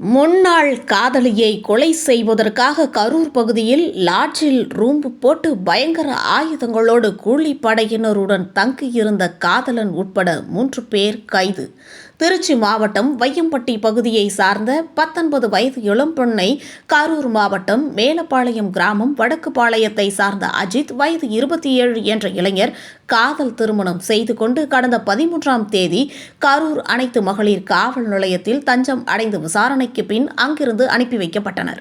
முன்னாள் காதலியை கொலை செய்வதற்காக கரூர் பகுதியில் லாட்ஜில் ரூம் போட்டு பயங்கர ஆயுதங்களோடு கூலிப்படையினருடன் தங்கியிருந்த காதலன் உட்பட மூன்று பேர் கைது. திருச்சி மாவட்டம் வையம்பட்டி பகுதியை சார்ந்த பத்தொன்பது வயது இளம்பெண்ணை கரூர் மாவட்டம் மேலப்பாளையம் கிராமம் வடக்கு பாளையத்தை சார்ந்த அஜித் வயது இருபத்தி ஏழு என்ற இளைஞர் காதல் திருமணம் செய்து கொண்டு கடந்த பதிமூன்றாம் தேதி கரூர் அனைத்து மகளிர் காவல் நிலையத்தில் தஞ்சம் அடைந்து விசாரணை விசாரணைக்கு பின் அங்கிருந்து அனுப்பி வைக்கப்பட்டனர்.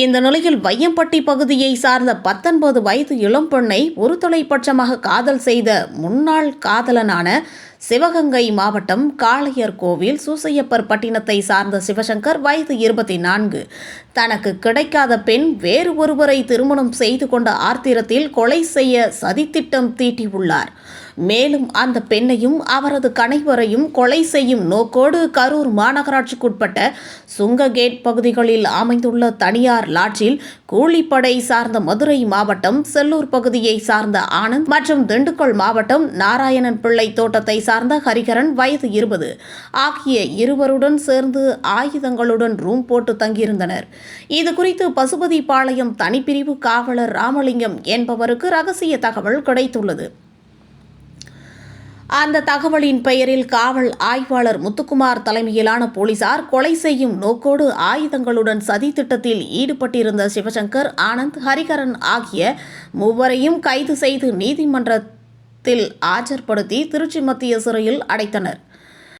இந்த நிலையில் வையம்பட்டி பகுதியை சார்ந்த பத்தொன்பது வயது இளம்பெண்ணை ஒரு தொலைபட்சமாக காதல் செய்த முன்னாள் காதலனான சிவகங்கை மாவட்டம் காளையர் கோவில் சூசையப்பர் பட்டினத்தை சார்ந்த சிவசங்கர் வயது இருபத்தி நான்கு தனக்கு கிடைக்காத பெண் வேறு ஒருவரை திருமணம் செய்து கொண்ட ஆர்த்திரத்தில் கொலை செய்ய சதித்திட்டம் தீட்டியுள்ளார். மேலும் அந்த பெண்ணையும் அவரது கணவரையும் கொலை செய்யும் நோக்கோடு கரூர் மாநகராட்சிக்குட்பட்ட சுங்ககேட் பகுதிகளில் அமைந்துள்ள தனியார் லாட்ஜில் கூலிப்படை சார்ந்த மதுரை மாவட்டம் செல்லூர் பகுதியை சார்ந்த ஆனந்த் மற்றும் திண்டுக்கல் மாவட்டம் நாராயணன் பிள்ளை தோட்டத்தை சார்ந்த ஹரிகரன் வயது இருபது. ஆகிய இருவருடன் சேர்ந்து ஆயுதங்களுடன் ரூம் போட்டு தங்கியிருந்தனர். இது குறித்து பசுபதிபாளையம் தனிப்பிரிவு காவலர் ராமலிங்கம் என்பவருக்கு ரகசிய தகவல் கிடைத்துள்ளது. அந்த தகவலின் பெயரில் காவல் ஆய்வாளர் முத்துக்குமார் தலைமையிலான போலீசார் கொலை செய்யும் நோக்கோடு ஆயுதங்களுடன் சதி திட்டத்தில் ஈடுபட்டிருந்த சிவசங்கர் ஆனந்த் ஹரிகரன் ஆகிய மூவரையும் கைது செய்து நீதிமன்றத்தில் ஆஜர்படுத்தி திருச்சி மத்திய சிறையில் அடைத்தனர்.